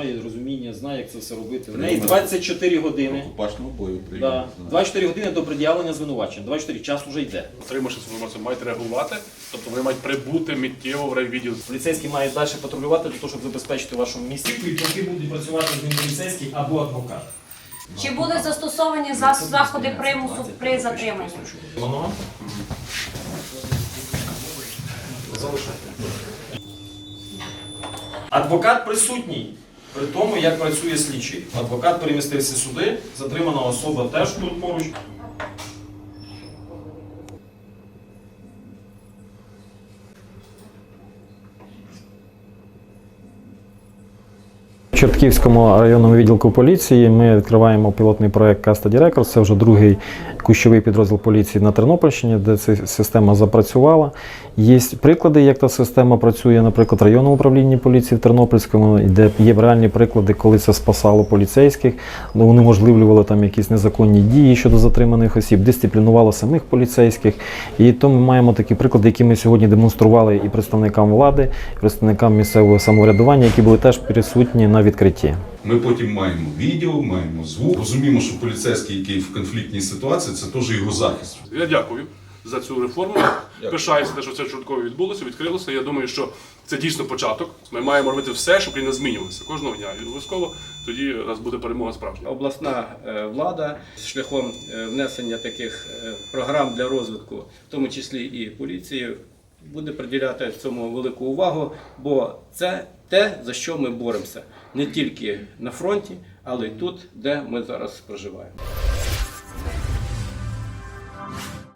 має розуміння, знає, як це все робити. В неї 24 години. Рукопашного бою Да. прийняв. 24 години до пред'явлення звинувачень. 24 час вже йде. Отримавши цю інформацію, мають реагувати, тобто вони мають прибути миттєво в райвідділ. Поліцейські мають далі патрулювати для того, щоб забезпечити вашому місці. Які будуть працювати з ним поліцейський або адвокат. Чи були застосовані зас- заходи примусу при затриманні? Воно. Адвокат присутній при тому, як працює слідчий. Адвокат перемістився сюди, затримана особа теж тут поруч. Чортківському районному відділку поліції ми відкриваємо пілотний проект Custody Records. Це вже другий кущовий підрозділ поліції на Тернопільщині, де ця система запрацювала. Є приклади, як та система працює, наприклад, в районному управлінні поліції в Тернопільському, де є реальні приклади, коли це спасало поліцейських, ну, унеможливлювало там якісь незаконні дії щодо затриманих осіб, дисциплінувало самих поліцейських. І то ми маємо такі приклади, які ми сьогодні демонстрували і представникам влади, і представникам місцевого самоврядування, які були теж присутні на відкритті. Ми потім маємо відео, маємо звук. Розуміємо, що поліцейський, який в конфліктній ситуації, це теж його захист. Я дякую за цю реформу. Пишаюся, те, що це чутково відбулося, відкрилося. Я думаю, що це дійсно початок. Ми маємо робити все, щоб не змінювався кожного дня. І обов'язково тоді у нас буде перемога справжня. обласна е, влада шляхом е, внесення таких е, програм для розвитку, в тому числі і поліції, буде приділяти цьому велику увагу, бо це те, за що ми боремося не тільки на фронті, але й тут, де ми зараз проживаємо.